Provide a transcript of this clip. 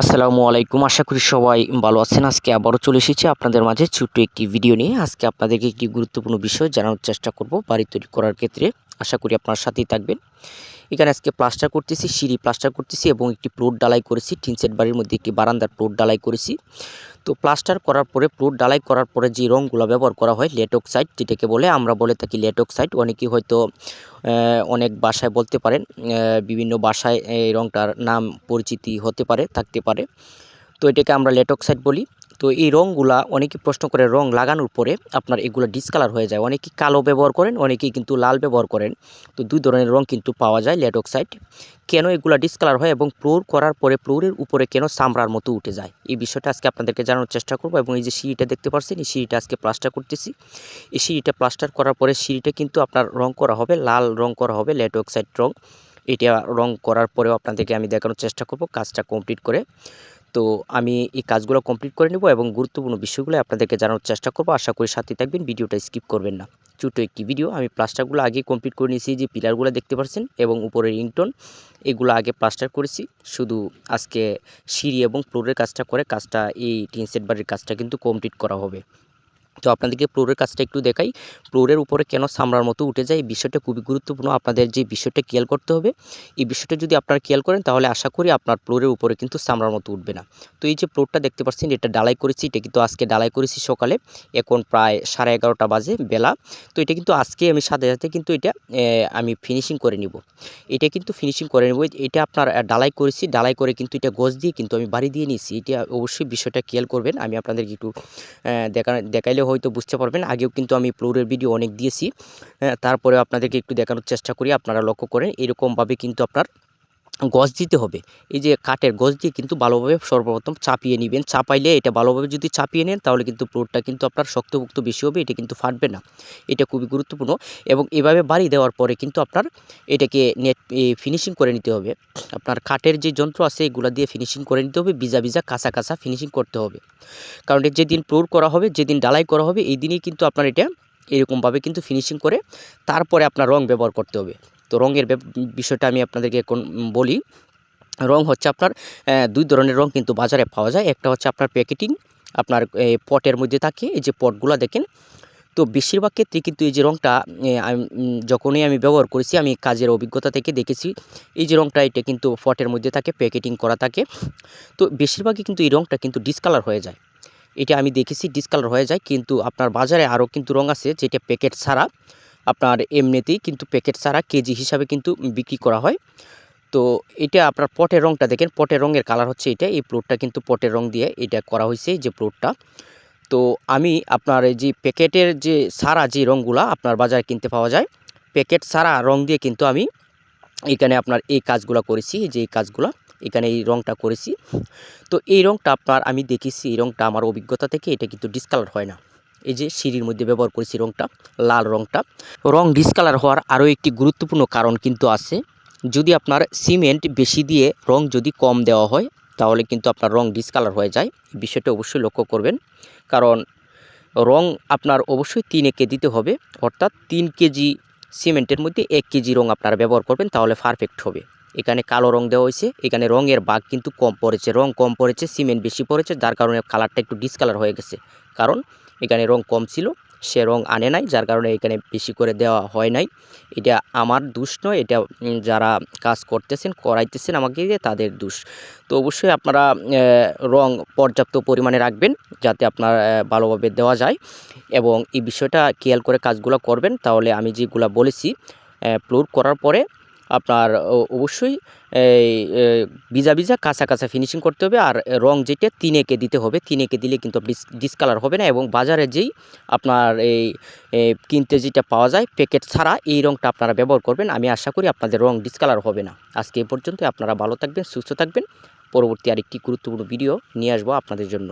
আসসালামু আলাইকুম। আশা করি সবাই ভালো আছেন। আজকে আবারও চলে এসেছি আপনাদের মাঝে ছোট্ট একটি ভিডিও নিয়ে। আজকে আপনাদেরকে একটি গুরুত্বপূর্ণ বিষয় জানানোর চেষ্টা করব বাড়ি তৈরি করার ক্ষেত্রে। আশা করি আপনার সাথেই থাকবেন। এখানে আজকে প্লাস্টার করতেছি, সিঁড়ি প্লাস্টার করতেছি এবং একটি প্লোট ডালাই করেছি। টিনসেট বাড়ির মধ্যে একটি বারান্দার প্লোট ডালাই করেছি। তো প্লাস্টার করার পরে প্লট ডালাই করার পরে যে রঙগুলো ব্যবহার করা হয় লেটক্সাইড যেটাকে বলে, আমরা বলে থাকি লেটক্সাইড অনেকেই হয়তো অনেক বাসায় বলতে পারেন বিভিন্ন বাসায় এই রঙটার নাম পরিচিতি হতে পারে, থাকতে পারে। তো এটাকে আমরা লেটক্সাইড বলি। তো এই রঙগুলা অনেকে প্রশ্ন করে রং লাগানোর পরে আপনার এগুলো ডিসকালার হয়ে যায়। অনেকেই কালো ব্যবহার করেন, অনেকেই কিন্তু লাল ব্যবহার করেন। তো দুই ধরনের রং কিন্তু পাওয়া যায় লেটক্সাইড কেন এগুলো ডিসকালার হয় এবং ফ্লোর করার পরে ফ্লোরের উপরে কেন চামড়ার মতো উঠে যায়? এই বিষয়টা আজকে আপনাদেরকে জানানোর চেষ্টা করব এবং এই যে সিঁড়িটা দেখতে পাচ্ছেন এই সিঁড়িটা আজকে প্লাস্টার করতেছি। এই সিঁড়িটা প্লাস্টার করার পরে সিঁড়িটা কিন্তু আপনার রং করা হবে, লাল রং করা হবে লেটক্সাইড রং। এটা রং করার পরেও আপনাদেরকে আমি দেখানোর চেষ্টা করব, কাজটা কমপ্লিট করে। তো আমি এই কাজগুলো কমপ্লিট করে নেব এবং গুরুত্বপূর্ণ বিষয়গুলো আপনাদেরকে জানানোর চেষ্টা করব। আশা করি সাথে থাকবেন, ভিডিওটা স্কিপ করবেন না। ছোটো একটি ভিডিও আমি প্লাস্টারগুলো আগে কমপ্লিট করে নিয়েছি যে পিলারগুলো দেখতে পাচ্ছেন এবং উপরের ইংটন এগুলো আগে প্লাস্টার করেছি। শুধু আজকে সিঁড়ি এবং ফ্লোরের কাজটা করে, কাজটা এই টিন সেট বাড়ির কাজটা কিন্তু কমপ্লিট করা হবে। তো আপনাদেরকে ফ্লোরের কাজটা একটু দেখাই। ফ্লোরের উপরে কেন সামরার মতো উঠে যায়, এই বিষয়টা খুবই গুরুত্বপূর্ণ। আপনাদের যে বিষয়টা খেয়াল করতে হবে, এই বিষয়টা যদি আপনারা খেয়াল করেন, তাহলে আশা করি আপনার ফ্লোরের উপরে কিন্তু সামরার মতো উঠবে না। তো এই যে ফ্লোরটা দেখতে পাচ্ছেন, এটা ডালাই করেছি, এটা কিন্তু আজকে ডালাই করেছি সকালে। এখন প্রায় সাড়ে এগারোটা বাজে বেলা। তো এটা কিন্তু আজকে আমি সাথে সাথে কিন্তু এটা আমি ফিনিশিং করে নিব। এটা কিন্তু ফিনিশিং করে নেব। এটা আপনার ডালাই করেছি। ডালাই করে কিন্তু এটা গজ দিয়ে কিন্তু আমি বাড়ি দিয়ে নিয়েছি। এটা অবশ্যই বিষয়টা খেয়াল করবেন। আমি আপনাদেরকে একটু দেখা, দেখাইলে হয়তো বুঝতে পারবেন। আগেও কিন্তু আমি ফ্লোরের ভিডিও অনেক দিয়েছি। হ্যাঁ, তারপরেও আপনাদেরকে একটু দেখানোর চেষ্টা করি। আপনারা লক্ষ্য করেন এরকমভাবে কিন্তু আপনার গজ দিতে হবে। এই যে কাঠের গজ দিয়ে কিন্তু ভালোভাবে সর্বপ্রথম চাপিয়ে নেবেন। চাপাইলে এটা ভালোভাবে যদি চাপিয়ে নেন, তাহলে কিন্তু ফ্লোরটা কিন্তু আপনার শক্তপোক্ত বেশি হবে, এটা কিন্তু ফাটবে না। এটা খুবই গুরুত্বপূর্ণ এবং এভাবে বাড়ি দেওয়ার পরে কিন্তু আপনার এটাকে নেট ফিনিশিং করে নিতে হবে। আপনার কাঠের যে যন্ত্র আছে, এগুলো দিয়ে ফিনিশিং করে নিতে হবে, ভিজা ভিজা কাঁচা কাঁচা ফিনিশিং করতে হবে। কারণ যেদিন ফ্লোর করা হবে, যেদিন ডালাই করা হবে, এই দিনই কিন্তু আপনার এটা এরকমভাবে কিন্তু ফিনিশিং করে তারপরে আপনার রং ব্যবহার করতে হবে। তো রঙের বিষয়টা আমি আপনাদেরকে এখন বলি। রং হচ্ছে আপনার দুই ধরনের রং কিন্তু বাজারে পাওয়া যায়। একটা হচ্ছে আপনার প্যাকেটিং, আপনার পটের মধ্যে থাকে, এই যে পটগুলো দেখেন। তো বেশিরভাগ ক্ষেত্রে কিন্তু এই যে রঙটা যখনই আমি ব্যবহার করেছি, আমি কাজের অভিজ্ঞতা থেকে দেখেছি, এই যে রঙটা এটা কিন্তু পটের মধ্যে থাকে, প্যাকেটিং করা থাকে। তো বেশিরভাগই কিন্তু এই রঙটা কিন্তু ডিসকালার হয়ে যায়। এটা আমি দেখেছি ডিসকালার হয়ে যায়, কিন্তু আপনার বাজারে আরও কিন্তু রং আছে, যেটা প্যাকেট ছাড়া। আপনার এমনিতেই কিন্তু প্যাকেট ছাড়া কেজি হিসাবে কিন্তু বিক্রি করা হয়। তো এটা আপনার পটের রংটা দেখেন, পটের রঙের কালার হচ্ছে এটা। এই প্লটটা কিন্তু পটের রং দিয়ে এটা করা হয়েছে যে প্লটটা। তো আমি আপনার এই যে প্যাকেটের যে সারা যে রঙগুলা আপনার বাজারে কিনতে পাওয়া যায়, প্যাকেট সারা রং দিয়ে কিন্তু আমি এখানে আপনার এই কাজগুলো করেছি যে এই কাজগুলো, এখানে এই রংটা করেছি। তো এই রংটা আপনার আমি দেখেছি, এই রংটা আমার অভিজ্ঞতা থেকে এটা কিন্তু ডিসকালার হয় না। এই যে সিঁড়ির মধ্যে ব্যবহার করেছি রংটা, লাল রংটা। রং ডিসকালার হওয়ার আরও একটি গুরুত্বপূর্ণ কারণ কিন্তু আছে। যদি আপনার সিমেন্ট বেশি দিয়ে রং যদি কম দেওয়া হয়, তাহলে কিন্তু আপনার রং ডিসকালার হয়ে যায়। বিষয়টা অবশ্যই লক্ষ্য করবেন। কারণ রং আপনার অবশ্যই তিন একে দিতে হবে, অর্থাৎ তিন কেজি সিমেন্টের মধ্যে এক কেজি রং আপনারা ব্যবহার করবেন, তাহলে পারফেক্ট হবে। এখানে কালো রং দেওয়া হয়েছে, এখানে রঙের বাঘ কিন্তু কম পড়েছে, রং কম পড়েছে, সিমেন্ট বেশি পড়েছে, যার কারণে কালারটা একটু ডিসকালার হয়ে গেছে। কারণ এখানে রং কম ছিল, সে রং আনে নাই, যার কারণে এখানে বেশি করে দেওয়া হয় নাই। এটা আমার দোষ নয়, এটা যারা কাজ করতেছেন, করাইতেছেন আমাকে তাদের দোষ। তো অবশ্যই আপনারা রং পর্যাপ্ত পরিমাণে রাখবেন, যাতে আপনার ভালোভাবে দেওয়া যায়। এবং এই বিষয়টা খেয়াল করে কাজগুলো করবেন। তাহলে আমি যেগুলো বলেছি প্লোর করার পরে আপনার অবশ্যই এই ভিজা ভিজা কাঁচা কাঁচা ফিনিশিং করতে হবে আর রং যেটা তিন একে দিতে হবে। তিন একে দিলে কিন্তু ডিসকালার হবে না এবং বাজারে যেই আপনার এই কিনতে যেটা পাওয়া যায় প্যাকেট ছাড়া এই রংটা আপনারা ব্যবহার করবেন। আমি আশা করি আপনাদের রং ডিসকালার হবে না। আজকে এ পর্যন্ত আপনারা ভালো থাকবেন, সুস্থ থাকবেন। পরবর্তী আরেকটি গুরুত্বপূর্ণ ভিডিও নিয়ে আসব আপনাদের জন্য।